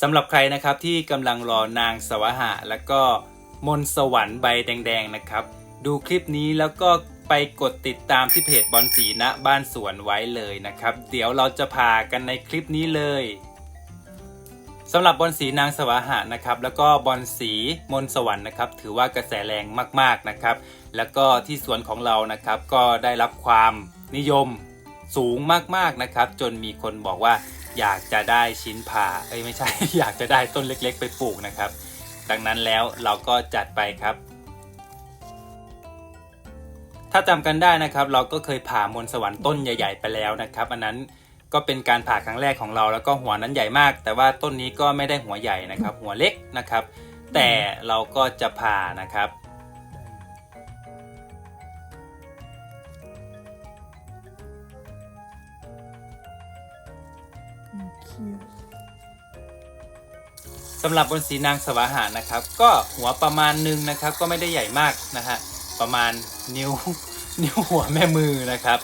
สำหรับใครนะครับที่กำลังรอนางสวหะ แล้วก็มนสวรรค์ใบแดง ๆ นะครับ ดูคลิปนี้แล้วก็ไปกดติดตามที่เพจบอลสีณบ้านสวนไว้เลยนะครับ เดี๋ยวเราจะพากันในคลิปนี้เลยสำหรับบอลสีนางสวหะนะครับแล้วก็บอลสีมนสวรรค์นะครับถือว่ากระแสแรงมากๆนะครับ แล้วก็ที่สวนของเรานะครับก็ได้รับความนิยมสูงมากๆนะครับ จนมีคนบอกว่า อยากจะได้ชิ้นผ่าเอ้ยไม่ใช่ อยากจะได้ต้นเล็ก ๆ ไปปลูกนะครับ ดังนั้นแล้วเราก็จัดไปครับ ถ้าจำกันได้นะครับ เราก็เคยผ่ามนสวรรค์ต้นใหญ่ ๆ ไปแล้วนะครับ อันนั้นก็เป็นการผ่าครั้งแรกของเราแล้วก็หัวนั้นใหญ่มาก แต่ว่าต้นนี้ก็ไม่ได้หัวใหญ่นะครับ หัวเล็กนะครับ แต่เราก็จะผ่านะครับ สำหรับบนสีนางสวาหานะครับ ก็หัวประมาณหนึงนะครับ ก็ไม่ได้ใหญ่มากนะฮะประมาณนิ้วนิ้วหัวแม่มือนะครับ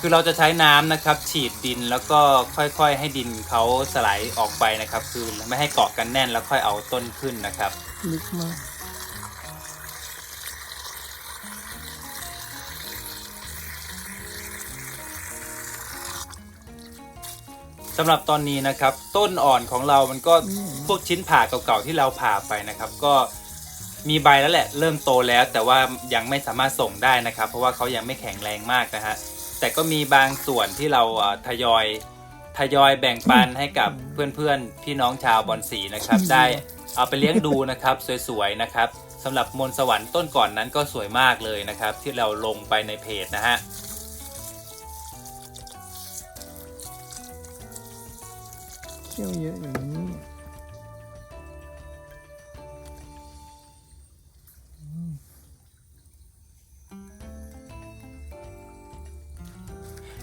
คือเราจะใช้น้ำนะครับ ฉีดดินแล้วก็ค่อยๆ ให้ดินเขาสลายออกไปนะครับ คือไม่ให้เกาะกันแน่นแล้วค่อยเอาต้นขึ้นนะครับ ลึกมาก สำหรับตอนนี้นะครับ ต้นอ่อนของเรามันก็พวกชิ้นผ่าเก่าๆที่เราผ่าไปนะครับ ก็มีใบแล้วแหละเริ่มโตแล้ว แต่ว่ายังไม่สามารถส่งได้นะครับ เพราะว่าเขายังไม่แข็งแรงมากนะฮะแต่ก็มีบางส่วนที่เราเอ่อทยอยทยอยแบ่งปันให้กับเพื่อนๆ พี่น้องชาวบอนสีนะครับ ได้เอาไปเลี้ยงดูนะครับ สวยๆนะครับสำหรับมนต์สวรรค์ต้นก่อนนั้นก็สวยมากเลยนะครับ ที่เราลงไปในเพจนะฮะ เขี้ยวเยอะอย่างนี้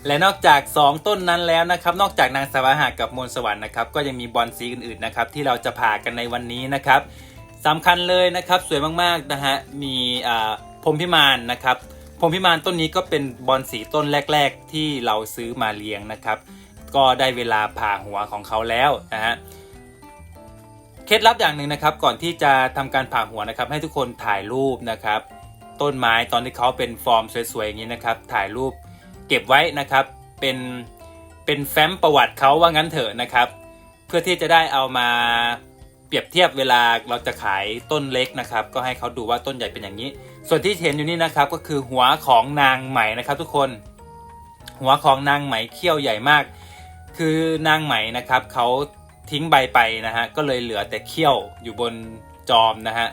และนอกจาก 2 ต้นนั้นแล้วนะครับ นอกจากนางสวาหากับมนต์สวรรค์นะครับ ก็ยังมีบอลสีอื่นๆนะครับ ที่เราจะผ่ากันในวันนี้นะครับสำคัญเลยนะครับ สวยมากๆนะฮะมีพรมพิมานนะครับพรมพิมานต้นนี้ก็เป็นบอลสีต้นแรก ๆ ที่เราซื้อมาเลี้ยงนะครับ ก็ได้เวลาผ่าหัวของเขาแล้วนะฮะเคล็ดลับอย่างหนึ่งนะครับก่อนที่จะทำการผ่าหัวนะครับ ให้ทุกคนถ่ายรูปนะครับ ต้นไม้ตอนที่เขาเป็นฟอร์มสวยๆอย่างนี้นะครับ ถ่ายรูปเก็บไว้นะครับเป็นเป็นแฟ้มประวัติเขาว่างั้นเถอะนะครับ เพื่อที่จะได้เอามาเปรียบเทียบเวลาเราจะขายต้นเล็กนะครับ ก็ให้เขาดูว่าต้นใหญ่เป็นอย่างนี้ ส่วนที่เห็นอยู่นี่นะครับก็คือหัวของนางไหมนะครับ ทุกคน หัวของนางไหมเขี้ยวใหญ่มาก คือนางไหมนะครับเขาทิ้งใบไปนะฮะก็เลยเหลือแต่เขี้ยวอยู่บนจอมนะฮะ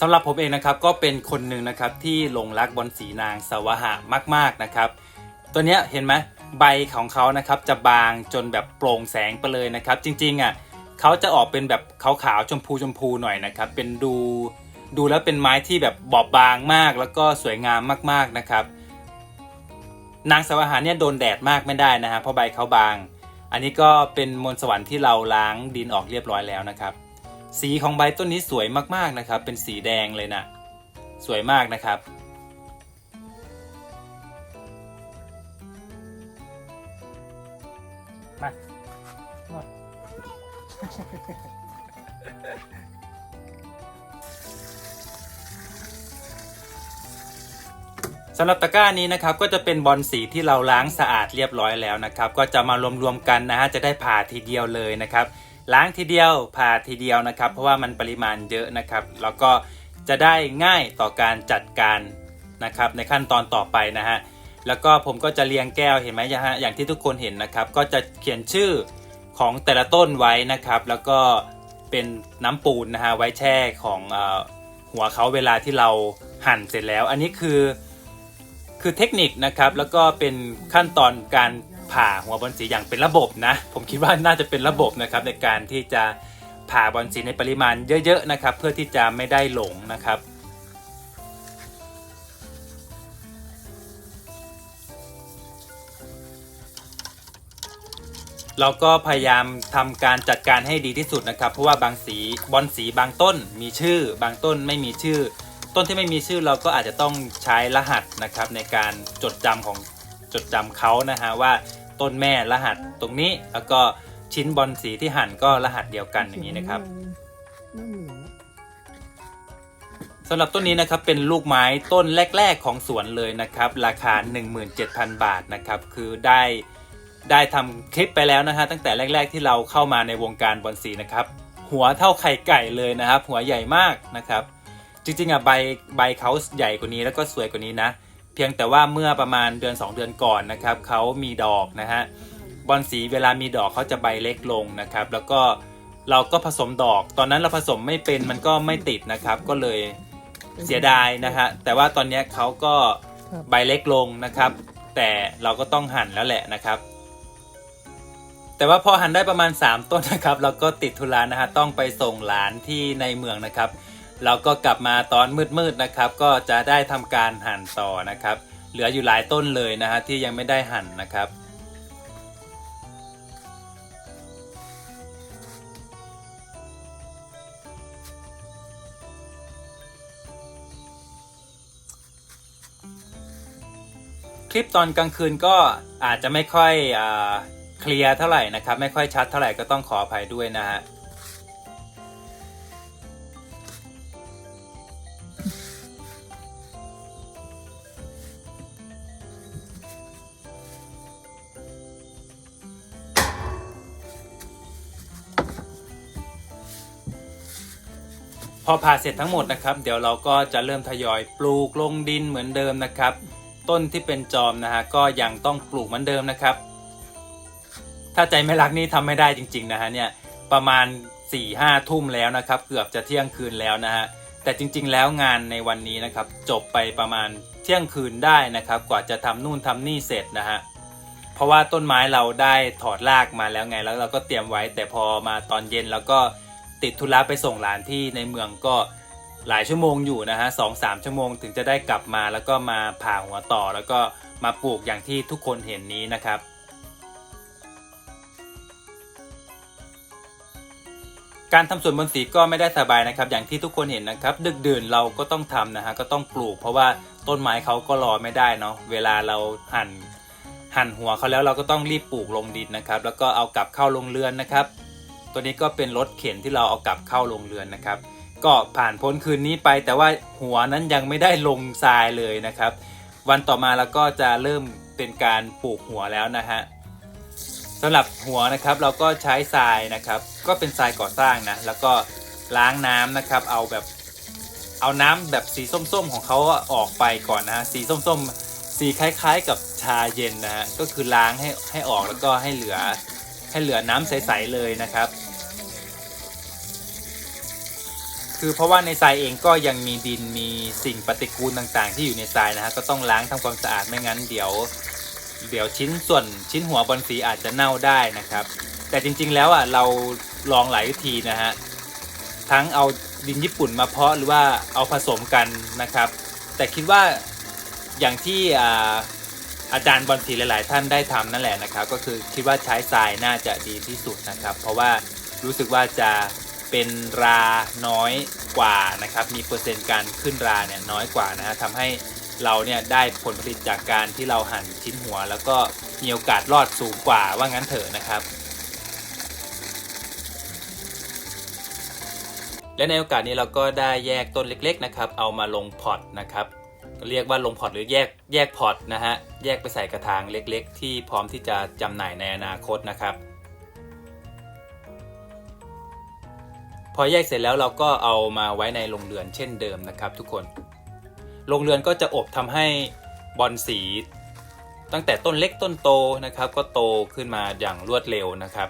สำหรับผมเองนะครับก็เป็นคนหนึ่งนะครับที่หลงรักบอลสีนางสวหะมาก ๆนะครับ ตัวเนี้ยเห็นไหมใบของเขานะครับจะบางจนแบบโปร่งแสงไปเลยนะครับ จริงๆอะ เขาจะออกเป็นแบบขาวๆชมพูชมพูหน่อยนะครับ เป็นดูดูแล้วเป็นไม้ที่แบบบอบบางมาก แล้วก็สวยงามมากๆนะครับ นางสวหะเนี่ยโดนแดดมากไม่ได้นะฮะเพราะใบเขาบาง อันนี้ก็เป็นมนสวรรค์ที่เราล้างดินออกเรียบร้อยแล้วนะครับ สีของใบต้นนี้สวยมากๆนะครับ เป็นสีแดงเลยนะสวยมากนะครับมามา สำหรับตะกร้านี้นะครับก็จะเป็นบอลสีที่เราล้างสะอาดเรียบร้อยแล้วนะครับ ก็จะมารวมๆกันนะฮะจะได้ผ่าทีเดียวเลยนะครับ ล้างทีเดียวผ่าทีเดียวนะครับ เพราะว่ามันปริมาณเยอะนะครับ แล้วก็จะได้ง่ายต่อการจัดการนะครับในขั้นตอนต่อไปนะฮะแล้วก็ผมก็จะเรียงแก้วเห็นไหมฮะอย่างที่ทุกคนเห็นนะครับ ก็จะเขียนชื่อ ของแต่ละต้นไว้นะครับ แล้วก็เป็นน้ำปูนนะฮะไว้แช่ของอหัวเขาเวลาที่เราหั่นเสร็จแล้ว อันนี้คือคือเทคนิคนะครับ แล้วก็เป็นขั้นตอนการผ่าหัวบอลสีอย่างเป็นระบบนะ ผมคิดว่าน่าจะเป็นระบบนะครับในการที่จะผ่าบอลสีในปริมาณเยอะๆนะครับ เพื่อที่จะไม่ได้หลงนะครับ เราก็พยายามทำการจัดการให้ดีที่สุดนะครับ เพราะว่าบางสีบอลสีบางต้นมีชื่อ บางต้นไม่มีชื่อ ต้นที่ไม่มีชื่อเราก็อาจจะต้องใช้รหัสนะครับ ในการจดจำของจดจำเขานะฮะว่าต้นแม่รหัสตรงนี้แล้วก็ชิ้นบอลสีที่หั่นก็รหัสเดียวกันอย่างนี้นะครับสำหรับต้นนี้นะครับเป็นลูกไม้ต้นแรก ๆ ของสวนเลยนะครับ ราคา 17,000 บาทนะครับ คือได้ ได้ทำคลิปไปแล้วนะฮะตั้งแต่แรก ๆ ที่เราเข้ามาในวงการบอลสีนะครับหัวเท่าไข่ไก่เลยนะครับ หัวใหญ่มากนะครับ จริงๆอะใบใบเขาใหญ่กว่านี้แล้วก็สวยกว่านี้นะ เพียงแต่ว่าเมื่อประมาณเดือน 2 เดือนก่อนนะครับเขามีดอกนะฮะบอลสีเวลามีดอกเขาจะใบเล็กลงนะครับ แล้วก็เราก็ผสมดอก ตอนนั้นเราผสมไม่เป็นมันก็ไม่ติดนะครับ ก็เลยเสียดายนะฮะแต่ว่าตอนนี้เขาก็ใบเล็กลงนะครับ แต่เราก็ต้องหั่นแล้วแหละนะครับ แต่ว่าพอหันได้ประมาณ 3 ต้นนะครับเราก็ติดธุระนะฮะต้องไปส่งหลานที่ในเมืองนะครับ เราก็กลับมาตอนมืดๆนะครับ ก็จะได้ทำการหั่นต่อนะครับ เหลืออยู่หลายต้นเลยนะฮะที่ยังไม่ได้หั่นนะครับคลิปตอนกลางคืนก็อาจจะไม่ค่อยอา เคลียร์เท่าไหร่นะครับ ไม่ค่อยชัดเท่าไหร่ก็ต้องขออภัยด้วยนะฮะพอผ่าเสร็จทั้งหมดนะครับเดี๋ยวเราก็จะเริ่มทยอยปลูกลงดินเหมือนเดิมนะครับ ต้นที่เป็นจอมนะฮะก็ยังต้องปลูกเหมือนเดิมนะครับ ถ้าใจไม่รักนี่ทำไม่ได้จริง ๆ นะฮะเนี่ยประมาณ4ี่ห้าทุ่มแล้วนะครับ เกือบจะเที่ยงคืนแล้วนะฮะแต่จริง ๆ แล้วงานในวันนี้นะครับ จบไปประมาณเที่ยงคืนได้นะครับ กว่าจะทำนู่นทำนี่เสร็จนะฮะเพราะว่าต้นไม้เราได้ถอดรากมาแล้วไงแล้วเราก็เตรียมไว้ แต่พอมาตอนเย็นแล้วก็ติดธุระไปส่งหลานที่ในเมืองก็หลายชั่วโมงอยู่นะฮะสองสามชั่วโมงถึงจะได้กลับมาแล้วก็มาผ่าหัวต่อแล้วก็มาปลูกอย่างที่ทุกคนเห็นนี้นะครับ การทำสวนบนสีก็ไม่ได้สบายนะครับ อย่างที่ทุกคนเห็นนะครับ ดึกดื่นเราก็ต้องทำนะฮะก็ต้องปลูก เพราะว่าต้นไม้เขาก็รอไม่ได้เนาะเวลาเราหั่นหั่นหัวเขาแล้วเราก็ต้องรีบปลูกลงดินนะครับ แล้วก็เอากลับเข้าโรงเรือนนะครับ ตัวนี้ก็เป็นรถเข็นที่เราเอากลับเข้าโรงเรือนนะครับ ก็ผ่านพ้นคืนนี้ไป แต่ว่าหัวนั้นยังไม่ได้ลงทรายเลยนะครับ วันต่อมาเราก็จะเริ่มเป็นการปลูกหัวแล้วนะฮะ สำหรับหัวนะครับเราก็ใช้ทรายนะครับ ก็เป็นทรายก่อสร้างนะแล้วก็ล้างน้ำนะครับ เอาแบบเอาน้ำแบบสีส้มๆ ของเขาออกไปก่อนนะฮะสีส้มๆ สีคล้ายๆ กับชาเย็นนะฮะก็คือล้างให้ให้ออกแล้วก็ให้เหลือให้เหลือน้ำใสๆเลยนะครับ คือเพราะว่าในทรายเองก็ยังมีดินมีสิ่งปฏิกูลต่างๆ ที่อยู่ในทรายนะฮะก็ต้องล้างทำความสะอาดไม่งั้นเดี๋ยว เดี๋ยวชิ้นส่วนชิ้นหัวบอลสีอาจจะเน่าได้นะครับ แต่จริงๆแล้วอะเราลองหลายวิธีนะฮะทั้งเอาดินญี่ปุ่นมาเพาะหรือว่าเอาผสมกันนะครับ แต่คิดว่าอย่างที่อาอาจารย์บอลสีหลาย ๆ ท่านได้ทำนั่นแหละนะครับ ก็คือคิดว่าใช้ทรายน่าจะดีที่สุดนะครับ เพราะว่ารู้สึกว่าจะเป็นราน้อยกว่านะครับ มีเปอร์เซ็นต์การขึ้นราเนี่ยน้อยกว่านะฮะทำให้ เราเนี่ยได้ผลผลิตจากการที่เราหั่นชิ้นหัว แล้วก็มีโอกาสรอดสูงกว่าว่างั้นเถอะนะครับ และในโอกาสนี้เราก็ได้แยกต้นเล็ก ๆนะครับ เอามาลงพอตนะครับเรียกว่าลงพอตหรือแยกแยกพอตนะฮะแยกไปใส่กระถางเล็ก ๆ ที่พร้อมที่จะจำหน่ายในอนาคตนะครับพอแยกเสร็จแล้วเราก็เอามาไว้ในโรงเรือนเช่นเดิมนะครับทุกคน โรงเรือนก็จะอบทำให้บอลสี ตั้งแต่ต้นเล็กต้นโตนะครับ ก็โตขึ้นมาอย่างรวดเร็วนะครับ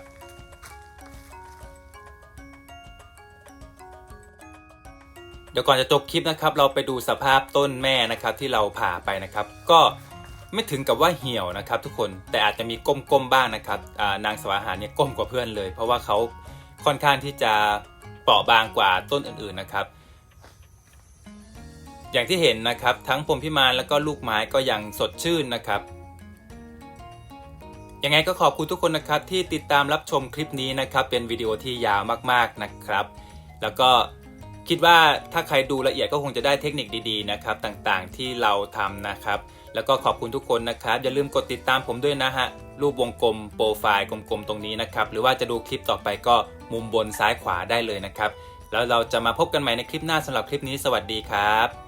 เดี๋ยวก่อนจะจบคลิปนะครับ เราไปดูสภาพต้นแม่นะครับที่เราผ่าไปนะครับ ก็ไม่ถึงกับว่าเหี่ยวนะครับ ทุกคนแต่อาจจะมีก้มๆบ้างนะครับนางสวาหาเนี่ยก้มกว่าเพื่อนเลย เพราะว่าเขาค่อนข้างที่จะเปราะบางกว่าต้นอื่นๆนะครับ อย่างที่เห็นนะครับ ทั้งพรมพิมานแล้วก็ลูกไม้ก็ยังสดชื่นนะครับ ยังไงก็ขอบคุณทุกคนนะครับที่ติดตามรับชมคลิปนี้นะครับ เป็นวิดีโอที่ยาวมากๆนะครับ แล้วก็คิดว่าถ้าใครดูละเอียดก็คงจะได้เทคนิคดีๆนะครับ ต่างๆที่เราทำนะครับ แล้วก็ขอบคุณทุกคนนะครับ อย่าลืมกดติดตามผมด้วยนะฮะรูปวงกลมโปรไฟล์กลมๆตรงนี้นะครับ หรือว่าจะดูคลิปต่อไปก็มุมบนซ้ายขวาได้เลยนะครับ แล้วเราจะมาพบกันใหม่ในคลิปหน้าสำหรับคลิปนี้สวัสดีครับ